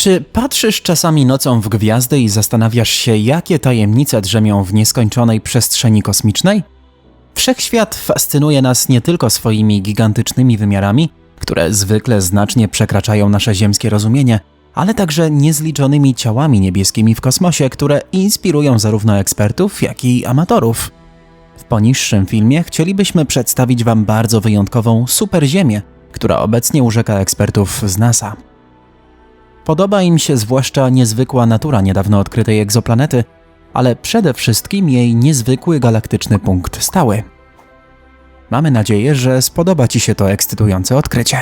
Czy patrzysz czasami nocą w gwiazdy i zastanawiasz się, jakie tajemnice drzemią w nieskończonej przestrzeni kosmicznej? Wszechświat fascynuje nas nie tylko swoimi gigantycznymi wymiarami, które zwykle znacznie przekraczają nasze ziemskie rozumienie, ale także niezliczonymi ciałami niebieskimi w kosmosie, które inspirują zarówno ekspertów, jak i amatorów. W poniższym filmie chcielibyśmy przedstawić Wam bardzo wyjątkową superziemię, która obecnie urzeka ekspertów z NASA. Podoba im się zwłaszcza niezwykła natura niedawno odkrytej egzoplanety, ale przede wszystkim jej niezwykły galaktyczny punkt stały. Mamy nadzieję, że spodoba Ci się to ekscytujące odkrycie.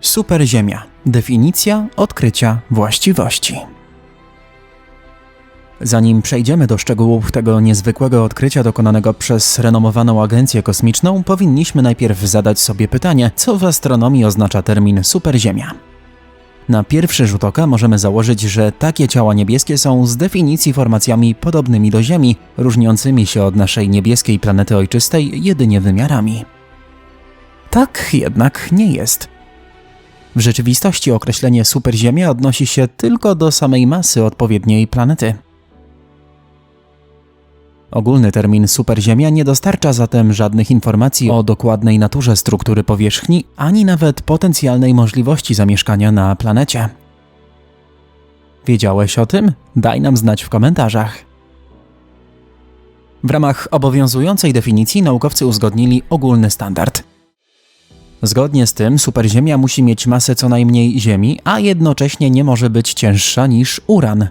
Superziemia. Definicja odkrycia właściwości. Zanim przejdziemy do szczegółów tego niezwykłego odkrycia dokonanego przez renomowaną agencję kosmiczną, powinniśmy najpierw zadać sobie pytanie, co w astronomii oznacza termin superziemia. Na pierwszy rzut oka możemy założyć, że takie ciała niebieskie są z definicji formacjami podobnymi do Ziemi, różniącymi się od naszej niebieskiej planety ojczystej jedynie wymiarami. Tak jednak nie jest. W rzeczywistości określenie superziemia odnosi się tylko do samej masy odpowiedniej planety. Ogólny termin superziemia nie dostarcza zatem żadnych informacji o dokładnej naturze struktury powierzchni, ani nawet potencjalnej możliwości zamieszkania na planecie. Wiedziałeś o tym? Daj nam znać w komentarzach. W ramach obowiązującej definicji naukowcy uzgodnili ogólny standard. Zgodnie z tym superziemia musi mieć masę co najmniej Ziemi, a jednocześnie nie może być cięższa niż uran.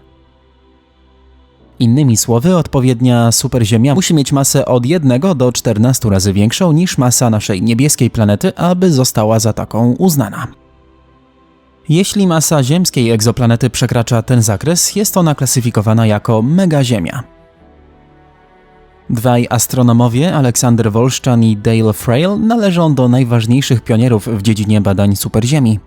Innymi słowy, odpowiednia superziemia musi mieć masę od 1 do 14 razy większą niż masa naszej niebieskiej planety, aby została za taką uznana. Jeśli masa ziemskiej egzoplanety przekracza ten zakres, jest ona klasyfikowana jako megaziemia. Dwaj astronomowie, Aleksander Wolszczan i Dale Frail, należą do najważniejszych pionierów w dziedzinie badań superziemi.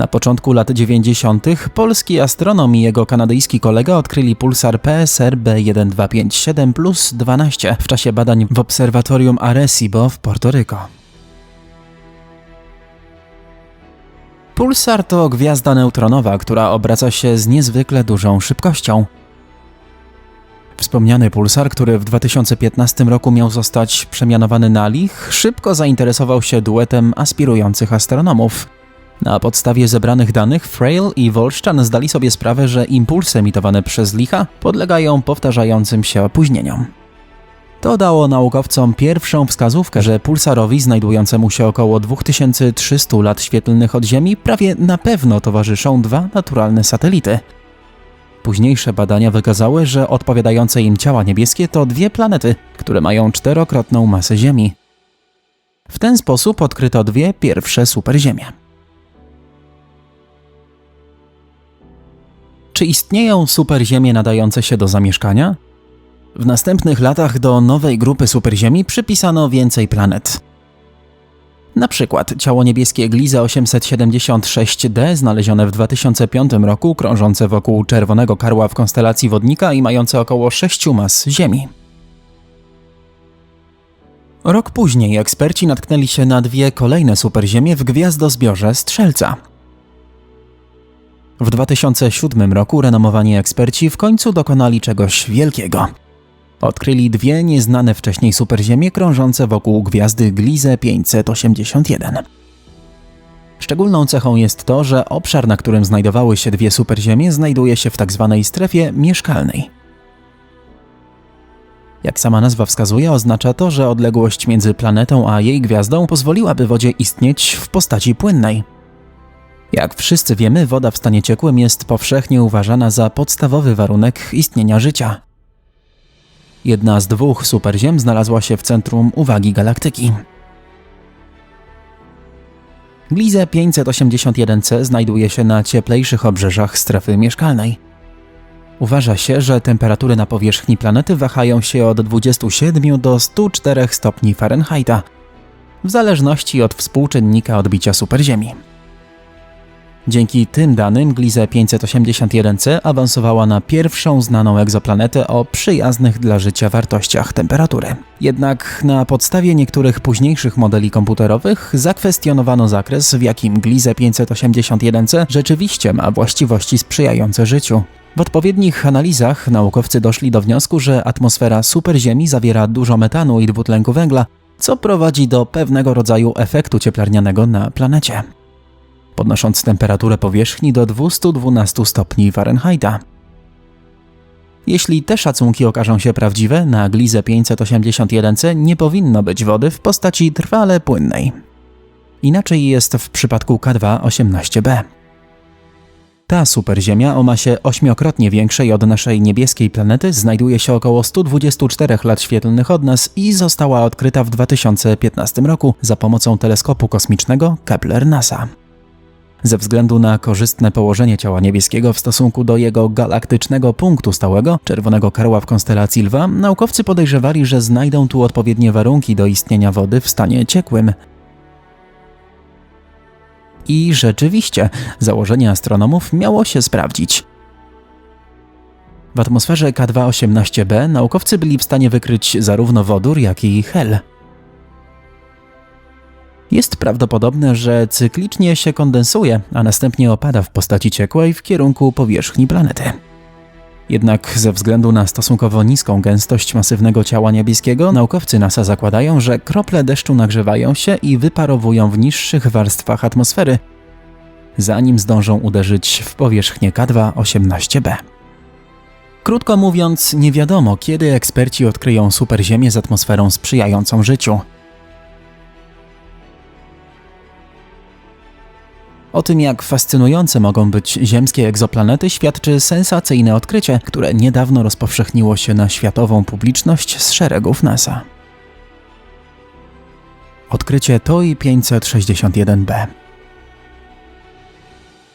Na początku lat 90. polski astronom i jego kanadyjski kolega odkryli pulsar PSR B1257 plus 12 w czasie badań w obserwatorium Arecibo w Porto Rico. Pulsar to gwiazda neutronowa, która obraca się z niezwykle dużą szybkością. Wspomniany pulsar, który w 2015 roku miał zostać przemianowany na Lich, szybko zainteresował się duetem aspirujących astronomów. Na podstawie zebranych danych Frail i Wolszczan zdali sobie sprawę, że impulsy emitowane przez licha podlegają powtarzającym się opóźnieniom. To dało naukowcom pierwszą wskazówkę, że pulsarowi znajdującemu się około 2300 lat świetlnych od Ziemi prawie na pewno towarzyszą dwa naturalne satelity. Późniejsze badania wykazały, że odpowiadające im ciała niebieskie to dwie planety, które mają czterokrotną masę Ziemi. W ten sposób odkryto dwie pierwsze superziemie. Czy istnieją superziemie nadające się do zamieszkania? W następnych latach do nowej grupy superziemi przypisano więcej planet. Na przykład ciało niebieskie Gliza 876d, znalezione w 2005 roku, krążące wokół czerwonego karła w konstelacji wodnika i mające około 6 mas Ziemi. Rok później eksperci natknęli się na dwie kolejne superziemie w gwiazdozbiorze Strzelca – w 2007 roku renomowani eksperci w końcu dokonali czegoś wielkiego. Odkryli dwie nieznane wcześniej superziemie krążące wokół gwiazdy Gliese 581. Szczególną cechą jest to, że obszar, na którym znajdowały się dwie superziemie, znajduje się w tzw. Tak strefie mieszkalnej. Jak sama nazwa wskazuje, oznacza to, że odległość między planetą a jej gwiazdą pozwoliłaby wodzie istnieć w postaci płynnej. Jak wszyscy wiemy, woda w stanie ciekłym jest powszechnie uważana za podstawowy warunek istnienia życia. Jedna z dwóch superziem znalazła się w centrum uwagi galaktyki. Glize 581c znajduje się na cieplejszych obrzeżach strefy mieszkalnej. Uważa się, że temperatury na powierzchni planety wahają się od 27 do 104 stopni Fahrenheita, w zależności od współczynnika odbicia superziemi. Dzięki tym danym Gliese 581c awansowała na pierwszą znaną egzoplanetę o przyjaznych dla życia wartościach temperatury. Jednak na podstawie niektórych późniejszych modeli komputerowych zakwestionowano zakres, w jakim Gliese 581c rzeczywiście ma właściwości sprzyjające życiu. W odpowiednich analizach naukowcy doszli do wniosku, że atmosfera superziemi zawiera dużo metanu i dwutlenku węgla, co prowadzi do pewnego rodzaju efektu cieplarnianego na planecie podnosząc temperaturę powierzchni do 212 stopni Fahrenheita. Jeśli te szacunki okażą się prawdziwe, na Glize 581c nie powinno być wody w postaci trwale płynnej. Inaczej jest w przypadku K2-18b. Ta superziemia o masie ośmiokrotnie większej od naszej niebieskiej planety znajduje się około 124 lat świetlnych od nas i została odkryta w 2015 roku za pomocą teleskopu kosmicznego Kepler-NASA. Ze względu na korzystne położenie ciała niebieskiego w stosunku do jego galaktycznego punktu stałego, czerwonego karła w konstelacji lwa, naukowcy podejrzewali, że znajdą tu odpowiednie warunki do istnienia wody w stanie ciekłym. I rzeczywiście, założenie astronomów miało się sprawdzić. W atmosferze K2-18b naukowcy byli w stanie wykryć zarówno wodór, jak i hel. Jest prawdopodobne, że cyklicznie się kondensuje, a następnie opada w postaci ciekłej w kierunku powierzchni planety. Jednak ze względu na stosunkowo niską gęstość masywnego ciała niebieskiego, naukowcy NASA zakładają, że krople deszczu nagrzewają się i wyparowują w niższych warstwach atmosfery, zanim zdążą uderzyć w powierzchnię K2-18b. Krótko mówiąc, nie wiadomo, kiedy eksperci odkryją superziemię z atmosferą sprzyjającą życiu. O tym, jak fascynujące mogą być ziemskie egzoplanety, świadczy sensacyjne odkrycie, które niedawno rozpowszechniło się na światową publiczność z szeregów NASA. Odkrycie TOI 561b.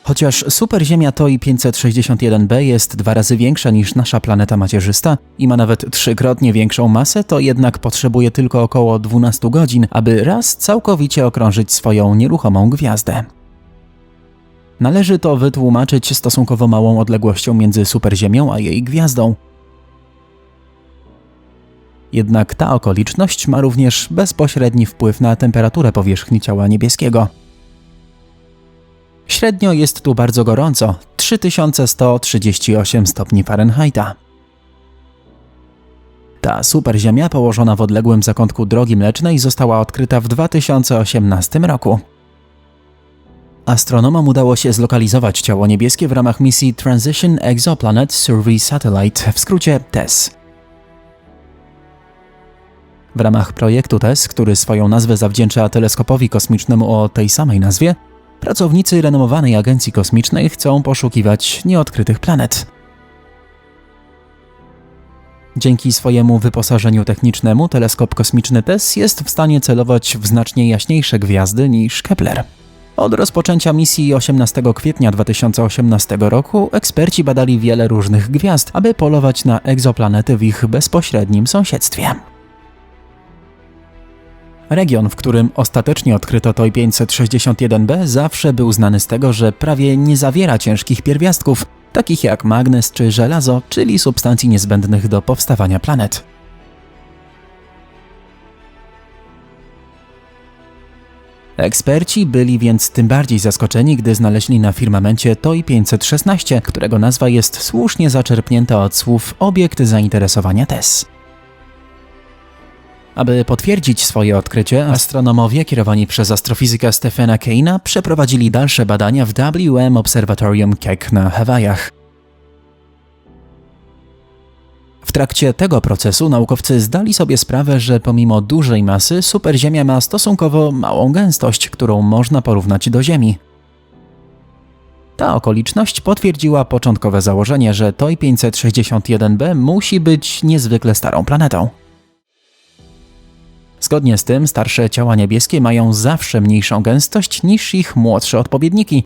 Chociaż superziemia TOI 561b jest dwa razy większa niż nasza planeta macierzysta i ma nawet trzykrotnie większą masę, to jednak potrzebuje tylko około 12 godzin, aby raz całkowicie okrążyć swoją nieruchomą gwiazdę. Należy to wytłumaczyć stosunkowo małą odległością między superziemią a jej gwiazdą. Jednak ta okoliczność ma również bezpośredni wpływ na temperaturę powierzchni ciała niebieskiego. Średnio jest tu bardzo gorąco 3138 stopni Fahrenheita. Ta superziemia położona w odległym zakątku drogi mlecznej została odkryta w 2018 roku. Astronomom udało się zlokalizować ciało niebieskie w ramach misji Transition Exoplanet Survey Satellite, w skrócie TESS. W ramach projektu TESS, który swoją nazwę zawdzięcza teleskopowi kosmicznemu o tej samej nazwie, pracownicy renomowanej agencji kosmicznej chcą poszukiwać nieodkrytych planet. Dzięki swojemu wyposażeniu technicznemu teleskop kosmiczny TESS jest w stanie celować w znacznie jaśniejsze gwiazdy niż Kepler. Od rozpoczęcia misji 18 kwietnia 2018 roku eksperci badali wiele różnych gwiazd, aby polować na egzoplanety w ich bezpośrednim sąsiedztwie. Region, w którym ostatecznie odkryto TOI 561b, zawsze był znany z tego, że prawie nie zawiera ciężkich pierwiastków, takich jak magnez czy żelazo, czyli substancji niezbędnych do powstawania planet. Eksperci byli więc tym bardziej zaskoczeni, gdy znaleźli na firmamencie TOI 516, którego nazwa jest słusznie zaczerpnięta od słów obiekt zainteresowania TESS. Aby potwierdzić swoje odkrycie, astronomowie kierowani przez astrofizyka Stephena Keina przeprowadzili dalsze badania w WM Observatorium Keck na Hawajach. Trakcie tego procesu naukowcy zdali sobie sprawę, że pomimo dużej masy superziemia ma stosunkowo małą gęstość, którą można porównać do Ziemi. Ta okoliczność potwierdziła początkowe założenie, że TOI 561b musi być niezwykle starą planetą. Zgodnie z tym starsze ciała niebieskie mają zawsze mniejszą gęstość niż ich młodsze odpowiedniki,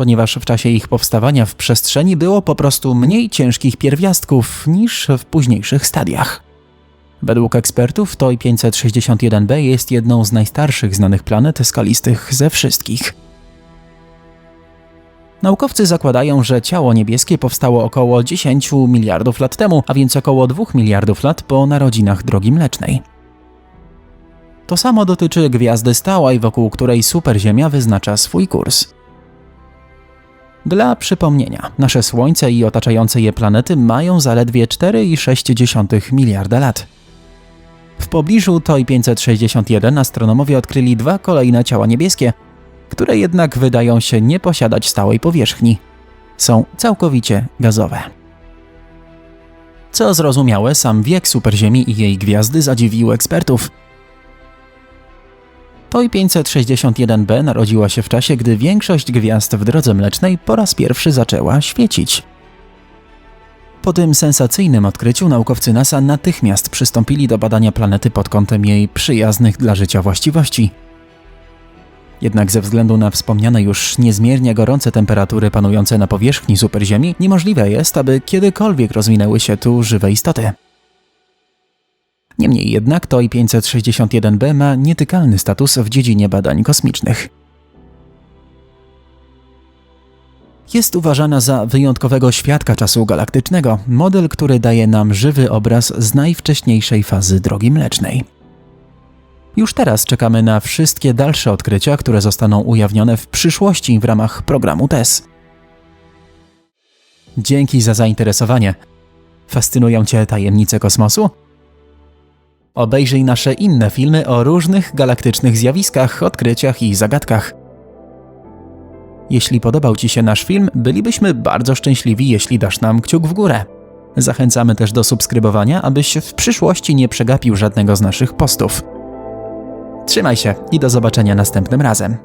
ponieważ w czasie ich powstawania w przestrzeni było po prostu mniej ciężkich pierwiastków niż w późniejszych stadiach. Według ekspertów TOI 561b jest jedną z najstarszych znanych planet skalistych ze wszystkich. Naukowcy zakładają, że ciało niebieskie powstało około 10 miliardów lat temu, a więc około 2 miliardów lat po narodzinach drogi mlecznej. To samo dotyczy gwiazdy stałej, wokół której superziemia wyznacza swój kurs. Dla przypomnienia, nasze Słońce i otaczające je planety mają zaledwie 4,6 miliarda lat. W pobliżu TOI 561 astronomowie odkryli dwa kolejne ciała niebieskie, które jednak wydają się nie posiadać stałej powierzchni. Są całkowicie gazowe. Co zrozumiałe, sam wiek superziemi i jej gwiazdy zadziwił ekspertów. TOI 561b narodziła się w czasie, gdy większość gwiazd w drodze mlecznej po raz pierwszy zaczęła świecić. Po tym sensacyjnym odkryciu naukowcy NASA natychmiast przystąpili do badania planety pod kątem jej przyjaznych dla życia właściwości. Jednak ze względu na wspomniane już niezmiernie gorące temperatury panujące na powierzchni superziemi, niemożliwe jest, aby kiedykolwiek rozwinęły się tu żywe istoty. Niemniej jednak TOI 561b ma nietykalny status w dziedzinie badań kosmicznych. Jest uważana za wyjątkowego świadka czasu galaktycznego, model, który daje nam żywy obraz z najwcześniejszej fazy drogi mlecznej. Już teraz czekamy na wszystkie dalsze odkrycia, które zostaną ujawnione w przyszłości w ramach programu TESS. Dzięki za zainteresowanie. Fascynują Cię tajemnice kosmosu? Obejrzyj nasze inne filmy o różnych galaktycznych zjawiskach, odkryciach i zagadkach. Jeśli podobał Ci się nasz film, bylibyśmy bardzo szczęśliwi, jeśli dasz nam kciuk w górę. Zachęcamy też do subskrybowania, abyś w przyszłości nie przegapił żadnego z naszych postów. Trzymaj się i do zobaczenia następnym razem.